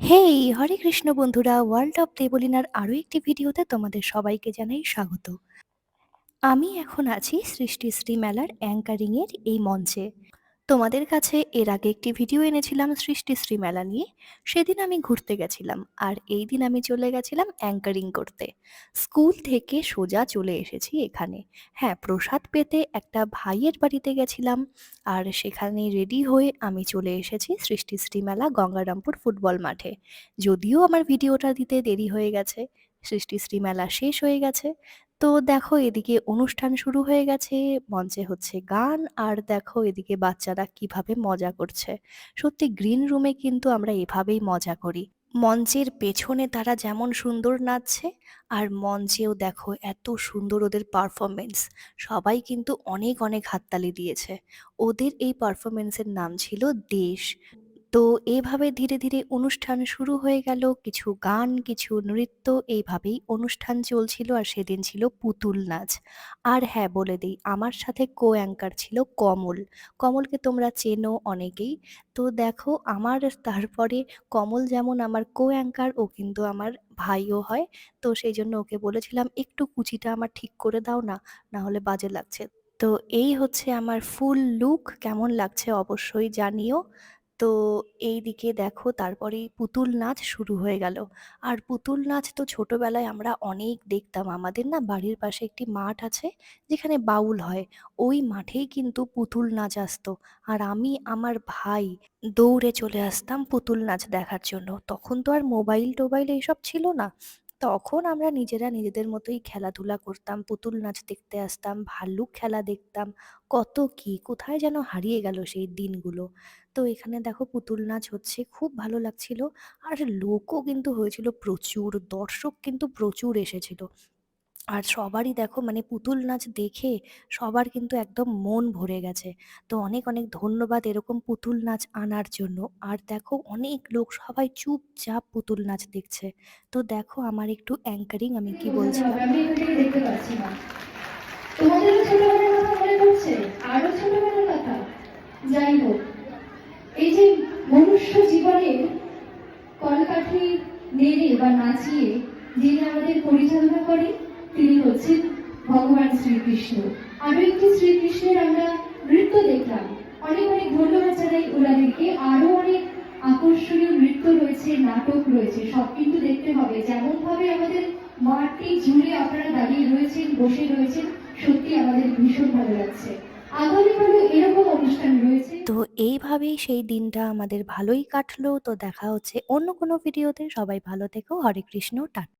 হেই! হরে কৃষ্ণ বন্ধুরা, world of দেবলিনার আরও একটি ভিডিওতে তোমাদের সবাইকে জানাই স্বাগত। আমি এখন আছি সৃষ্টিশ্রী মেলার অ্যাঙ্কারিংয়ের এই মঞ্চে। তোমাদের কাছে এর আগে একটি ভিডিও এনেছিলাম সৃষ্টিশ্রী মেলা নিয়ে। সেদিন আমি ঘুরতে গেছিলাম আর এই দিন আমি চলে গেছিলাম অ্যাঙ্কারিং করতে। স্কুল থেকে সোজা চলে এসেছি এখানে। হ্যাঁ, প্রসাদ পেতে একটা ভাইয়ের বাড়িতে গেছিলাম আর সেখানে রেডি হয়ে আমি চলে এসেছি সৃষ্টিশ্রী মেলা গঙ্গারামপুর ফুটবল মাঠে। যদিও আমার ভিডিওটা দিতে দেরি হয়ে গেছে, সৃষ্টিশ্রী মেলা শেষ হয়ে গেছে। তো দেখো এদিকে অনুষ্ঠান শুরু হয়ে গেছে, মঞ্চে হচ্ছে গান আর দেখো এদিকে বাচ্চারা কীভাবে মজা করছে। সত্যি গ্রিন রুমে কিন্তু আমরা এভাবেই মজা করি। মঞ্চের পেছনে তারা যেমন সুন্দর নাচছে আর মঞ্চেও দেখো এত সুন্দর ওদের পারফরমেন্স। সবাই কিন্তু অনেক অনেক হাততালি দিয়েছে। ওদের এই পারফরমেন্সের নাম ছিল 'দেশ'। তো এভাবে ধীরে ধীরে অনুষ্ঠান শুরু হয়ে গেল। কিছু গান, কিছু নৃত্য এইভাবেই অনুষ্ঠান চলছিল আর সেদিন ছিল পুতুল নাচ। আর হ্যাঁ, বলে দিই আমার সাথে কো-অ্যাঙ্কার ছিল কমল। কমলকে তোমরা চেনো অনেকেই। তো দেখো আমার তারপরে কমল যেমন আমার কো-অ্যাঙ্কার ও কিন্তু আমার ভাইও হয়। তো সেই জন্য ওকে বলেছিলাম, "একটু কুচিটা আমার ঠিক করে দাও না, না হলে বাজে লাগছে।" তো এই হচ্ছে আমার ফুল লুক। কেমন লাগছে অবশ্যই জানিও। তো এইদিকে দেখো তারপরেই পুতুল নাচ শুরু হয়ে গেল। আর পুতুল নাচ তো ছোটবেলায় আমরা অনেক দেখতাম। আমাদের না বাড়ির পাশে একটি মাঠ আছে যেখানে বাউল হয়। ওই মাঠেই কিন্তু পুতুল নাচ আসতো। আর আমি, আমার ভাই দৌড়ে চলে আসতাম পুতুল নাচ দেখার জন্য। তখন তো আর মোবাইল-টোবাইল এইসব ছিল না। তখন আমরা নিজেরা নিজেদের মতোই খেলাধুলা করতাম, পুতুল নাচ দেখতে আসতাম, ভাল্লুক খেলা দেখতাম, কত কি! কোথায় যেন হারিয়ে গেল সেই দিনগুলো। তো এখানে দেখো পুতুল নাচ হচ্ছে, খুব ভালো লাগছিল। আর লোকও কিন্তু হয়েছিল প্রচুর, দর্শক কিন্তু প্রচুর এসেছিল। আর সবারই দেখো মানে পুতুল নাচ দেখে সবার কিন্তু একদম মন ভরে গেছে। তো অনেক, অনেক ধন্যবাদ এরকম পুতুল নাচ আনার জন্য। আর দেখো অনেক লোক সবাই চুপচাপ পুতুল নাচ দেখছে। তো দেখো আমার একটু অ্যাঙ্কারিং আমি কি বলছিলাম। দেখতে পাচ্ছি না তোমাদেরও ছোটবেলার কথা মনে পড়ছে আরও ছোটবেলার কথা যাই হোক এই যে মনুষ্য জীবনের কলকাঠি নেড়ে বা নাচিয়ে যিনি আমাদের পরিচালনা করে শ্রীকৃষ্ণ আরও একটি শ্রীকৃষ্ণের আমরা নৃত্য দেখলাম অনেক অনেক ধন্যবাদ জানাই ওনাদেরকে আরও অনেক আকর্ষণীয় নৃত্য রয়েছে, নাটক রয়েছে, সব কিন্তু দেখতে হবে যেমন ভাবে আমাদের মাঠটি জুড়ে আপনারা দাঁড়িয়ে রয়েছেন, বসে রয়েছেন, সত্যি আমাদের ভীষণ ভালো লাগছে তো এইভাবেই সেই দিনটা আমাদের ভালোই কাটলো। তো দেখা হচ্ছে অন্য কোনো ভিডিওতে। সবাই ভালো থেকো। হরে কৃষ্ণ। টাটা।